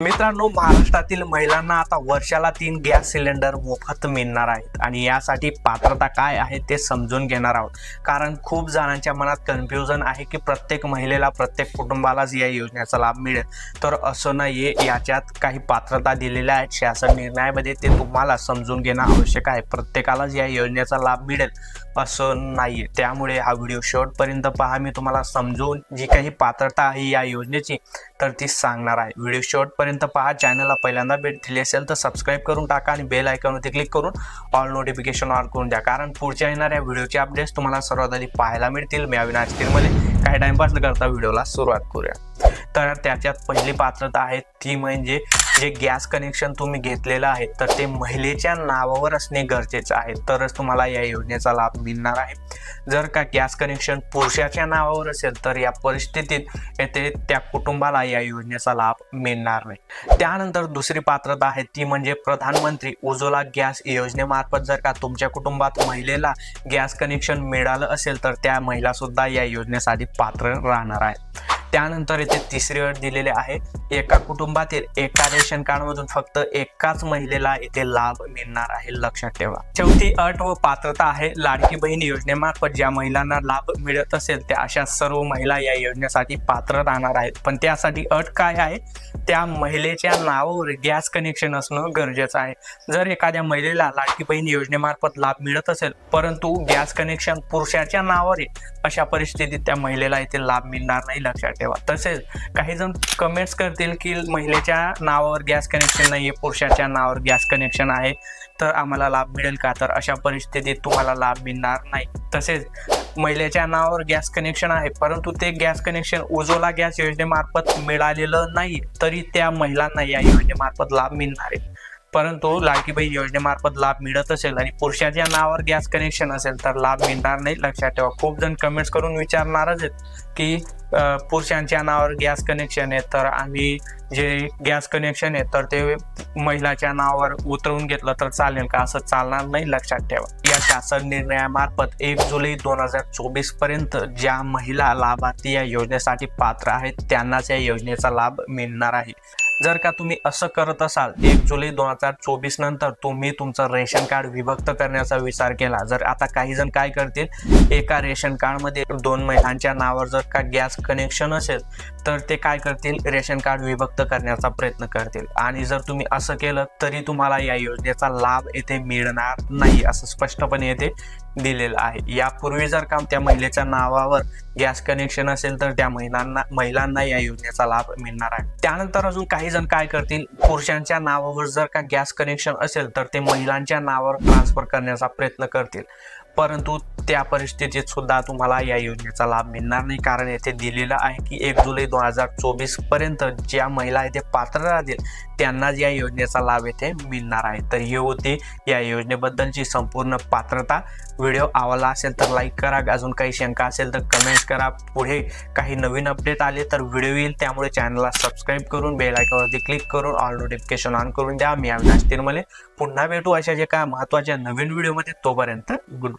me मित्रांनो महाराष्ट्रातील महिलांना आता वर्षाला तीन गॅस सिलेंडर मोफत मिळणार आहेत. आणि यासाठी पात्रता काय आहे ते समजून घेणार आहोत. कारण खूप जणांच्या मनात कन्फ्युजन आहे की प्रत्येक महिलेला प्रत्येक कुटुंबालाच या योजनेचा लाभ मिळेल. तर असं नाही याच्यात काही पात्रता दिलेल्या आहेत. शासन निर्णयामध्ये ते तुम्हाला समजून घेणं आवश्यक आहे. प्रत्येकालाच या योजनेचा लाभ मिळेल असं नाही त्यामुळे हा व्हिडिओ शेवटपर्यंत पहा. मी तुम्हाला समजून जी काही पात्रता आहे या योजनेची तर ती सांगणार आहे. व्हिडिओ शेवटपर्यंत पहा चॅनलला पहिल्यांदा भेट दिली असेल तर सबस्क्राईब करून टाका आणि बेल आयकॉनवरती क्लिक करून ऑल नोटिफिकेशन ऑन करून द्या कारण पुढच्या येणाऱ्या व्हिडिओचे अपडेट्स तुम्हाला सर्वात आधी पाहायला मिळतील. मी अविनाश तिरमले. काही टाइमपास न करता व्हिडिओला सुरुवात करूया. तर त्याच्यात पहिली पात्रता आहे ती म्हणजे जे गॅस कनेक्शन तुम्ही घेतलेलं आहे तर ते महिलेच्या नावावर असणे गरजेचं आहे. तरच तुम्हाला या योजनेचा लाभ मिळणार आहे. जर का गॅस कनेक्शन पुरुषाच्या नावावर असेल तर या परिस्थितीत येथे त्या कुटुंबाला या योजनेचा लाभ मिळणार नाही. त्यानंतर दुसरी पात्रता आहे ती म्हणजे प्रधानमंत्री उज्ज्वला गॅस योजनेमार्फत जर का तुमच्या कुटुंबात महिलेला गॅस कनेक्शन मिळालं असेल तर त्या महिलासुद्धा या योजनेसाठी पात्र राहणार आहेत. त्यानंतर इथे तिसरी अट दिलेली आहे. एका कुटुंबातील एका रेशन कार्डमधून फक्त एकाच महिलेला इथे लाभ मिळणार आहे. लक्षात ठेवा. चौथी अट व पात्रता आहे लाडकी बहीण योजनेमार्फत ज्या महिलांना लाभ मिळत असेल त्या अशा सर्व महिला या योजनेसाठी पात्र राहणार आहेत. पण त्यासाठी अट काय आहे? त्या महिलेच्या नावावर गॅस कनेक्शन असणं गरजेचं आहे. जर एखाद्या महिलेला लाडकी बहीण योजनेमार्फत लाभ मिळत असेल परंतु गॅस कनेक्शन पुरुषाच्या नावावर आहे अशा परिस्थितीत त्या महिलेला इथे लाभ मिळणार नाही लक्षात तेव्हा. तसेच काही जण कमेंट्स करतील की महिलेच्या नावावर गॅस कनेक्शन नाही आहे पुरुषाच्या नावावर गॅस कनेक्शन आहे तर आम्हाला लाभ मिळेल का? तर अशा परिस्थितीत तुम्हाला लाभ मिळणार नाही. तसेच महिलेच्या नावावर गॅस कनेक्शन आहे परंतु ते गॅस कनेक्शन उजोला गॅस योजनेमार्फत मिळालेलं नाही तरी त्या महिलांना या योजनेमार्फत लाभ मिळणार आहे. परंतु लाडकी बहीण योजनेमार्फत लाभ मिळत असेल आणि पुरुषाच्या नावावर गॅस कनेक्शन असेल तर लाभ मिळणार नाही. लक्षात ठेवा खूप जण कमेंट्स करून विचारणारच आहेत की पुरुषांच्या नावावर गॅस कनेक्शन आहे तर आम्ही जे गॅस कनेक्शन आहे तर ते महिलाच्या नावावर उतरवून घेतलं तर चालेल का? असं चालणार नाही लक्षात ठेवा. या शासन निर्णयामार्फत एक जुलै दोन हजार चोवीसपर्यंत ज्या महिला लाभार्थी या योजनेसाठी पात्र आहेत त्यांनाच या योजनेचा लाभ मिळणार आहे. जर का तुम्ही असं करत असाल एक जुलै दोन हजार चोवीस नंतर तुम्ही तुमचं रेशन कार्ड विभक्त करण्याचा विचार केला. जर आता काही जण काय करतील एका रेशन कार्डमध्ये दोन महिलांच्या नावावर जर का गॅस कनेक्शन असेल तर ते काय करतील? रेशन कार्ड विभक्त करण्याचा प्रयत्न करतील. आणि जर तुम्ही असं केलं तरी तुम्हाला या योजनेचा लाभ येथे मिळणार नाही असं स्पष्टपणे येथे दिलेलं आहे. यापूर्वी जर का त्या महिलेच्या नावावर गॅस कनेक्शन असेल तर त्या महिलांना महिलांना या योजनेचा लाभ मिळणार आहे. त्यानंतर अजून काही जण काय करतील? पुरुषांच्या नावावर जर का गॅस कनेक्शन असेल तर ते महिलांच्या नावावर ट्रान्सफर करण्याचा प्रयत्न करतील. परंतु त्या परिस्थितीत सुद्धा तुम्हाला या योजनेचा लाभ मिळणार नाही. कारण येथे दिलेलं आहे की एक जुलै दोन हजार चोवीसपर्यंत ज्या महिला येथे पात्र राहतील त्यांनाच या योजनेचा लाभ येथे मिळणार आहे. तर ही होती या योजनेबद्दलची संपूर्ण पात्रता. व्हिडिओ आवडला असेल तर लाईक करा. अजून काही शंका असेल तर कमेंट्स करा. पुढे काही नवीन अपडेट आले तर व्हिडिओ येईल. त्यामुळे चॅनलला सबस्क्राईब करून बेल आयकॉनवरती क्लिक करून ऑल नोटिफिकेशन ऑन करून द्या. मी अविनाश तिरमले. पुन्हा भेटू अशा जे काय महत्त्वाच्या नवीन व्हिडिओमध्ये. तोपर्यंत गुड